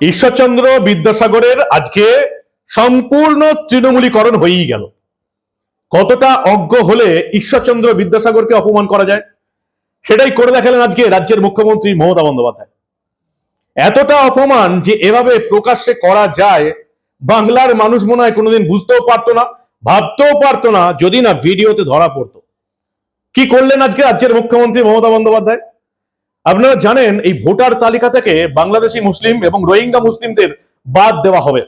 ঈশ্বরচন্দ্র বিদ্যাসাগরের আজকে সম্পূর্ণ তৃণমূলীকরণ হয়েই গেল। কতটা অজ্ঞ হলে ঈশ্বরচন্দ্র বিদ্যাসাগরকে অপমান করা যায়? সেটাই করে দেখালেন আজকে রাজ্যের মুখ্যমন্ত্রী মমতা বন্দ্যোপাধ্যায়। এতটা অপমান যে এভাবে প্রকাশ্যে করা যায়, বাংলার মানুষ মনে হয় কোনোদিন বুঝতেও পারতো না, ভাবতেও পারতো না, যদি না ভিডিওতে ধরা পড়তো। কি করলেন আজকে রাজ্যের মুখ্যমন্ত্রী মমতা বন্দ্যোপাধ্যায়? আপনারা জানেন, এই ভোটার তালিকা থেকে বাংলাদেশি মুসলিম এবং রোহিঙ্গা মুসলিমদের বাদ দেওয়া হবে।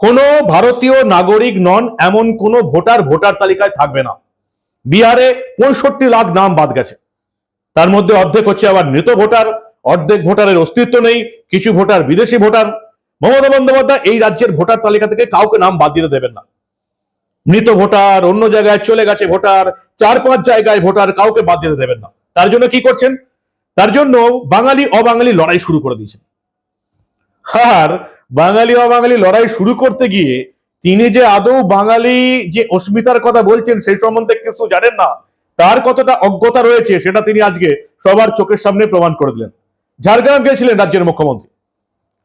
কোনো ভারতীয় নাগরিক নন এমন কোনো ভোটার ভোটার তালিকায় থাকবে না। বিহারে পঁয়ষট্টি লাখ নাম বাদ গেছে। তার মধ্যে অর্ধেক হচ্ছে আবার মৃত ভোটার, অর্ধেক ভোটারের অস্তিত্ব নেই, কিছু ভোটার বিদেশি ভোটার। মমতা বন্দ্যোপাধ্যায় এই রাজ্যের ভোটার তালিকা থেকে কাউকে নাম বাদ দিতে দেবেন না। মৃত ভোটার অন্য জায়গায় চলে গেছে ভোটার, চার পাঁচ জায়গায় ভোটার কাউকে বাদ দিতে দেবেন না। তার জন্য কি করছেন? তার জন্য বাঙালি অবাঙালি লড়াই শুরু করে দিয়েছেন। আর বাঙালি অবাঙালি লড়াই শুরু করতে গিয়ে তিনি যে আদৌ বাঙালি যে অস্মিতার কথা বলছেন সেই সম্বন্ধে কিছু জানেন না। তার কতটা অজ্ঞতা রয়েছে, সেটা তিনি আজকে সবার চোখের সামনে প্রমাণ করে দিলেন। ঝাড়গ্রাম গিয়েছিলেন রাজ্যের মুখ্যমন্ত্রী।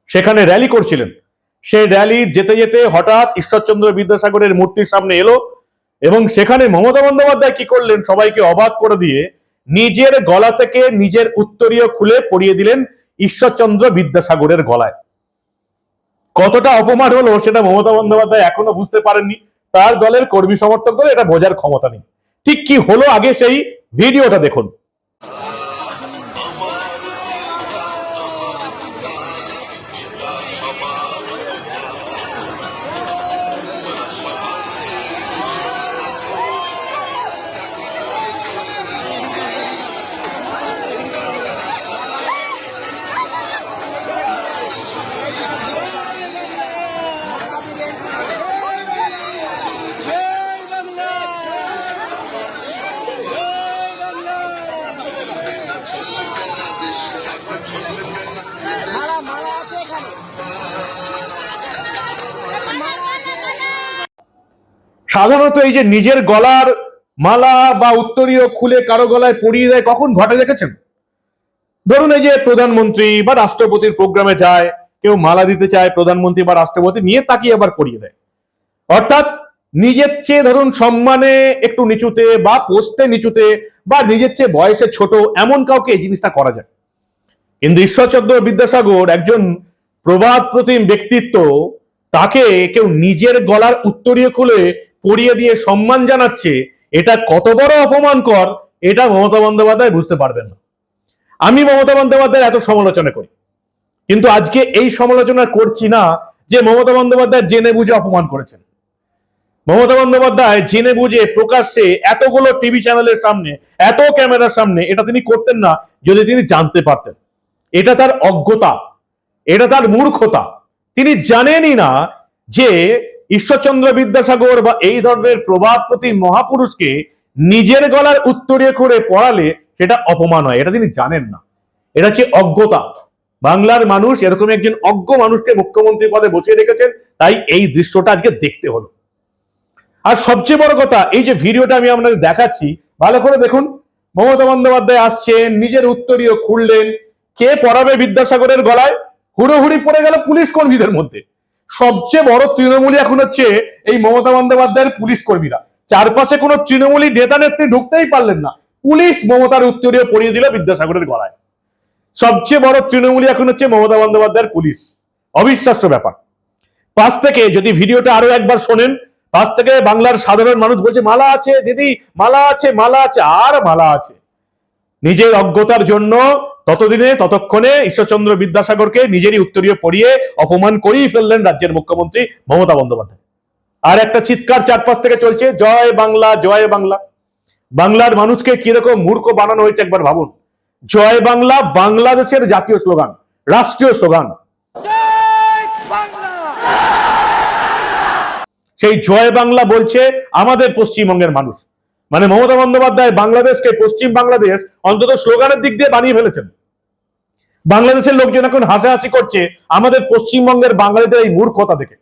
সেখানে র্যালি করছিলেন। সেই র্যালি যেতে যেতে হঠাৎ ঈশ্বরচন্দ্র বিদ্যাসাগরের মূর্তির সামনে এলো এবং সেখানে মমতা বন্দ্যোপাধ্যায় কি করলেন, সবাইকে অবাক করে দিয়ে নিজের গলা থেকে নিজের উত্তরীয় খুলে পড়িয়ে দিলেন ঈশ্বরচন্দ্র বিদ্যাসাগরের গলায়। কতটা অপমান হলো সেটা মমতা বন্দ্যোপাধ্যায় এখনও বুঝতে পারেননি। তার দলের কর্মী সমর্থকদের এটা বোঝার ক্ষমতা নেই। ঠিক কি হলো আগে সেই ভিডিওটা দেখুন। সাধারণত এই যে নিজের গলার মালা বা উত্তরীয় খুলে কারও গলায় পরিয়ে দেয়, কখন ঘটে দেখেছেন? ধরুন এই যে প্রধানমন্ত্রী বা রাষ্ট্রপতির প্রোগ্রামে যায়, কেউ মালা দিতে চায় প্রধানমন্ত্রী বা রাষ্ট্রপতি, নিয়ে তাকিয়ে আবার পরিয়ে দেয়। অর্থাৎ নিজের চেয়ে ধরুন সম্মানে একটু নিচুতে বা পোস্টে নিচুতে বা নিজের চেয়ে বয়সে ছোট এমন কাউকে এই জিনিসটা করা যায়। কিন্তু ঈশ্বরচন্দ্র বিদ্যাসাগর একজন প্রবাদ প্রতিম ব্যক্তিত্ব, তাকে কেউ নিজের গলার উত্তরীয় খুলে পরিয়ে দিয়ে সম্মান জানাচ্ছে, এটা কত বড় অপমানকর এটা মমতা বন্দ্যোপাধ্যায় বুঝতে পারবেন না। আমি মমতা বন্দ্যোপাধ্যায়ের এত সমালোচনা করি, কিন্তু আজকে এই সমালোচনা করছি না যে মমতা বন্দ্যোপাধ্যায় জেনে বুঝে অপমান করেছেন। মমতা বন্দ্যোপাধ্যায় জেনে বুঝে প্রকাশ্যে এতগুলো টিভি চ্যানেলের সামনে, এত ক্যামেরার সামনে এটা তিনি করতেন না যদি তিনি জানতে পারতেন। এটা তার অজ্ঞতা, এটা তার মূর্খতা। তিনি জানেনই না যে ঈশ্বরচন্দ্র বিদ্যাসাগর বা এই ধরনের প্রবাদপতি মহাপুরুষকে নিজের গলার উত্তরীয় করে পড়ালে সেটা অপমান হয়, এটা তিনি জানেন না। এটা হচ্ছে অজ্ঞতা। বাংলার মানুষ এরকম একজন অজ্ঞ মানুষকে মুখ্যমন্ত্রী পদে বসিয়ে রেখেছেন, তাই এই দৃশ্যটা আজকে দেখতে হলো। আর সবচেয়ে বড় কথা, এই যে ভিডিওটা আমি আপনাদের দেখাচ্ছি, ভালো করে দেখুন, মমতা বন্দ্যোপাধ্যায় আসছেন, নিজের উত্তরীয় খুললেন, কে পড়াবে বিদ্যাসাগরের গলায়? হুড়োহুড়ি পড়ে গেল পুলিশ কর্মীদের মধ্যে। সবচেয়ে বড় তৃণমূলী এখন হচ্ছে এই মমতা বন্দ্যোপাধ্যায়ের পুলিশ কর্মীরা। চারপাশে কোনো তৃণমূলী নেতা নেত্রী ঢুকতেই পারলেন না। পুলিশ মমতার উত্তরীয় পড়িয়ে দিল বিদ্যাসাগরের গলায়। সবচেয়ে বড় তৃণমূলী এখন হচ্ছে মমতা বন্দ্যোপাধ্যায়ের পুলিশ। অবিশ্বাস্য ব্যাপার। পাশ থেকে যদি ভিডিওটা আরও একবার শোনেন, পাশ থেকে বাংলার সাধারণ মানুষ বলছে, মালা আছে, দিদি, মালা আছে মালা আছে। আর মালা আছে। নিজের অজ্ঞতার জন্য ততদিনে ততক্ষণে ঈশ্বরচন্দ্র বিদ্যাসাগরকে নিজেরই উত্তরীয় পড়িয়ে অপমান করেই ফেললেন রাজ্যের মুখ্যমন্ত্রী মমতা বন্দ্যোপাধ্যায়। আর একটা চিৎকার চারপাশ থেকে চলছে জয় বাংলা জয় বাংলা। বাংলার মানুষকে কীরকম মূর্খ বানানো হয়েছে একবার ভাবুন। জয় বাংলা বাংলাদেশের জাতীয় স্লোগান রাষ্ট্রীয় স্লোগান। সেই জয় বাংলা বলছে আমাদের পশ্চিমবঙ্গের মানুষ। মানে মমতা বন্দ্যোপাধ্যায় বাংলাদেশকে পশ্চিম বাংলাদেশ অন্তত স্লোগানের দিক দিয়ে বানিয়ে ফেলেছেন। বাংলাদেশের লোকজন এখন হাসাহাসি করছে আমাদের পশ্চিমবঙ্গের বাঙালিদের এই মূর্খতা দেখে।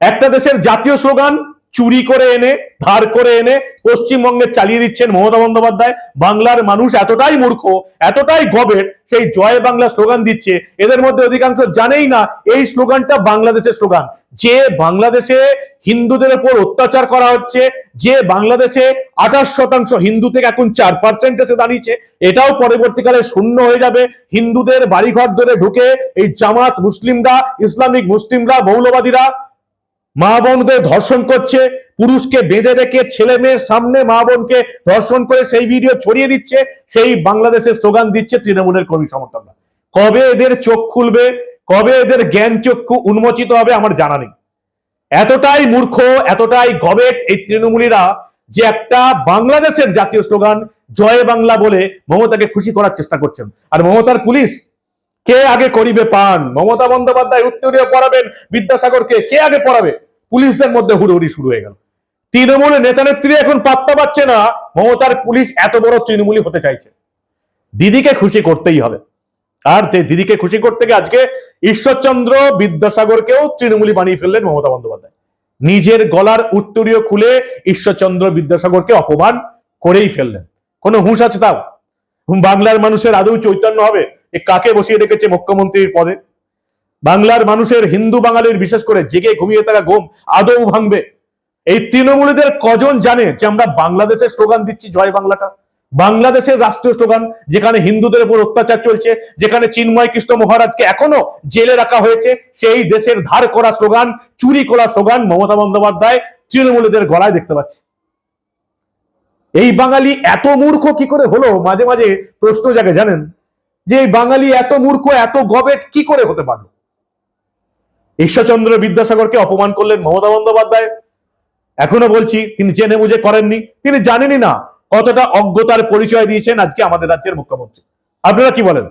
একটা দেশের জাতীয় স্লোগান, চুরি করে এনে, ধার করে এনে পশ্চিমবঙ্গে চালিয়ে দিচ্ছেন মমতা বন্দ্যোপাধ্যায়। বাংলার মানুষ এতটাই মূর্খ, এতটাই গবেট সেই জয় বাংলা স্লোগান দিচ্ছে। এদের মধ্যে অধিকাংশ জানেই না, এই স্লোগানটা বাংলাদেশের স্লোগান। যে বাংলাদেশে হিন্দুদের উপর অত্যাচার করা হচ্ছে, যে বাংলাদেশে আঠাশ শতাংশ হিন্দু থেকে এখন চার পার্সেন্ট এসে দাঁড়িয়েছে, এটাও পরবর্তীকালে শূন্য হয়ে যাবে। হিন্দুদের বাড়িঘর ধরে ঢুকে এই জামাত মুসলিমরা, ইসলামিক মুসলিমরা, মৌলবাদীরা মা বোনদের ধর্ষণ করছে, পুরুষকে বেঁধে রেখে ছেলে মেয়ের সামনে মা বোনকে ধর্ষণ করে সেই ভিডিও ছড়িয়ে দিচ্ছে, সেই বাংলাদেশের স্লোগান দিচ্ছে তৃণমূলের কর্মী সমর্থকরা। কবে এদের চোখ খুলবে, কবে এদের জ্ঞান চক্ষু উন্মোচিত হবে আমার জানা নেই। এতটাই মূর্খ, এতটাই গবেট এই তৃণমূলীরা যে একটা বাংলাদেশের জাতীয় স্লোগান, জয় বাংলা বলে মমতাকে খুশি করার চেষ্টা করছেন। আর মমতার পুলিশ, কে আগে করিবে পান? মমতা বন্দ্যোপাধ্যায় উত্তরীয় পড়াবেন, বিদ্যাসাগরকে কে আগে পড়াবে? পুলিশদের মধ্যে হুড়োহুড়ি শুরু হয়ে গেল। তৃণমূলের নেতা নেত্রী এখন পাত্তা পাচ্ছে না, মমতার পুলিশ এত বড় তৃণমূলী হতে চাইছে। দিদিকে খুশি করতেই হবে। আর যে দিদিকে খুশি করতে গিয়ে আজকে ঈশ্বরচন্দ্র বিদ্যাসাগরকেও তৃণমূলী বানিয়ে ফেললেন মমতা বন্দ্যোপাধ্যায়। নিজের গলার উত্তরীয় খুলে ঈশ্বরচন্দ্র বিদ্যাসাগরকে অপমান করেই ফেললেন। কোনো হুঁশ আছে তাও? বাংলার মানুষের আদৌ চৈতন্য হবে? এ কাকে বসিয়ে রেখেছে মুখ্যমন্ত্রীর পদে? বাংলার মানুষের হিন্দু বাঙালির বিশেষ করে জেগে ঘুমিয়ে থাকা ঘুম আদৌ ভাঙবে? এই তৃণমূলীদের কজন জানে যে আমরা বাংলাদেশের স্লোগান দিচ্ছি জয় বাংলাটা? বাংলাদেশের রাষ্ট্রীয় স্লোগান, যেখানে হিন্দুদের উপর অত্যাচার চলছে, যেখানে চিন্ময় কৃষ্ণ মহারাজকে এখনও জেলে রাখা হয়েছে, সেই দেশের ধার করা স্লোগান, চুরি করা স্লোগান মমতা বন্দ্যোপাধ্যায় তৃণমূলীদের গলায় দেখতে পাচ্ছি। এই বাঙালি এত মূর্খ কি করে হলো? মাঝে মাঝে প্রশ্ন জাগে, জানেন? যে এই বাঙালি এত মূর্খ, এত গবেট কি করে হতে পারল? ঈশ্বরচন্দ্র বিদ্যাসাগরকে অপমান করলেন মমতা বন্দ্যোপাধ্যায়। এখনও বলছি, তিনি জেনে বুঝে করেননি, তিনি জানেনই না কতটা অজ্ঞতার পরিচয় দিয়েছেন আজকে আমাদের রাজ্যের মুখ্যমন্ত্রী? আপনারা কি বলেন?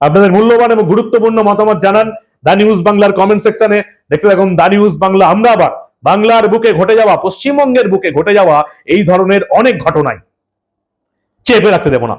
আপনাদের মূল্যবান এবং গুরুত্বপূর্ণ মতামত জানান দা নিউজ বাংলার কমেন্ট সেকশনে দেখতে থাকুন দা নিউজ বাংলা। আমরা আবার বাংলার বুকে ঘটে যাওয়া, পশ্চিমবঙ্গের বুকে ঘটে যাওয়া এই ধরনের অনেক ঘটনায় চেপে রাখতে দেব না।